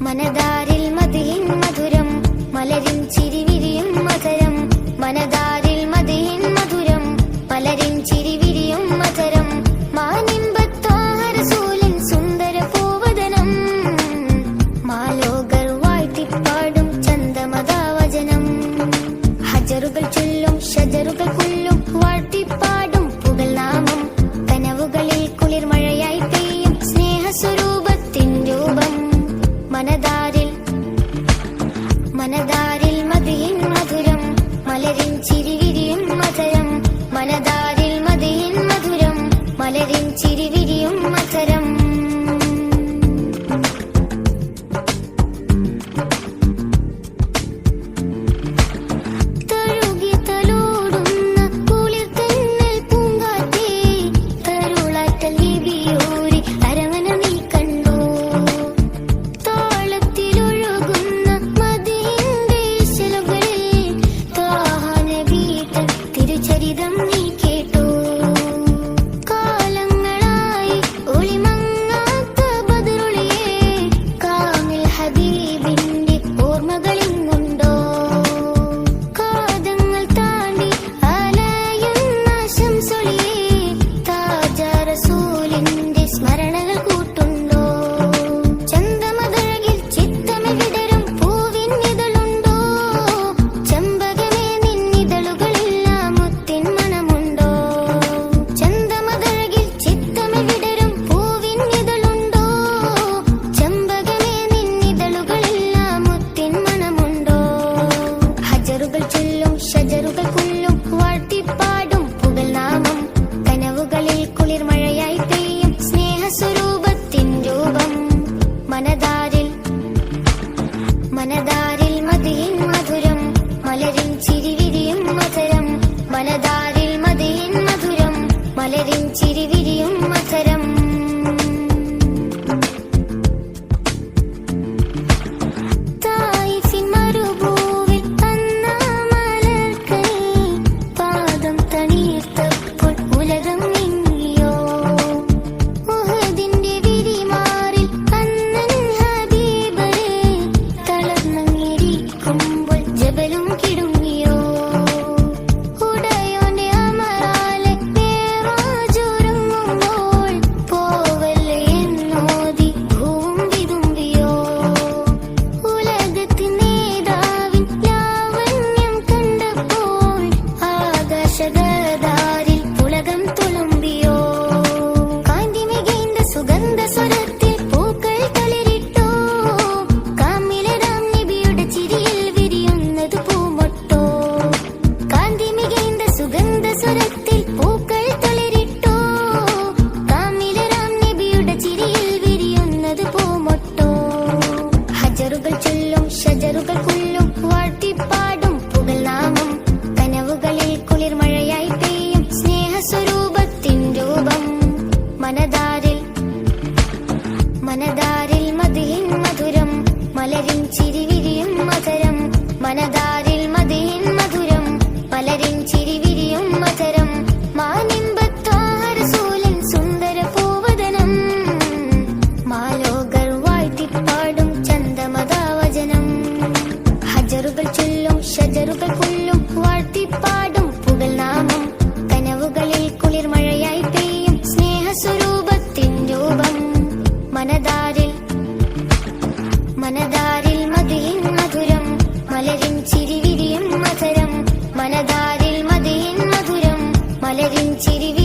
മനദാരിൽ മതിയിൻ മധുരം മലരിൻ ചിരിവിരിയും മധുരം. മനദാരിൽ മതിയിൻ മധുരം മലരിൻ ചിരിവിരിയും മധുരം. മാനിമ്പത്തോഹരസൂലൻ സുന്ദര മാലോകർ ചൊല്ലും ഷജറുകൾ കൊല്ലും tener മനത ഷജറുകൾ ചൊല്ലും ഷജറുകൾ കൊല്ലും വാഴ്ത്തിപ്പാടും പുകൽനാമം കനവുകളിൽ കുളിർമഴയായി പെയ്യും സ്നേഹസ്വരൂപത്തിൻ രൂപം. മനതാരിൽ മനതാരിൽ മതിയിൻ മധുരം മലരിൻ ചിരിവിരിയും മധുരം. മനതാരിൽ മതിയിൻ മധുരം മലരിൻ ചിരിവി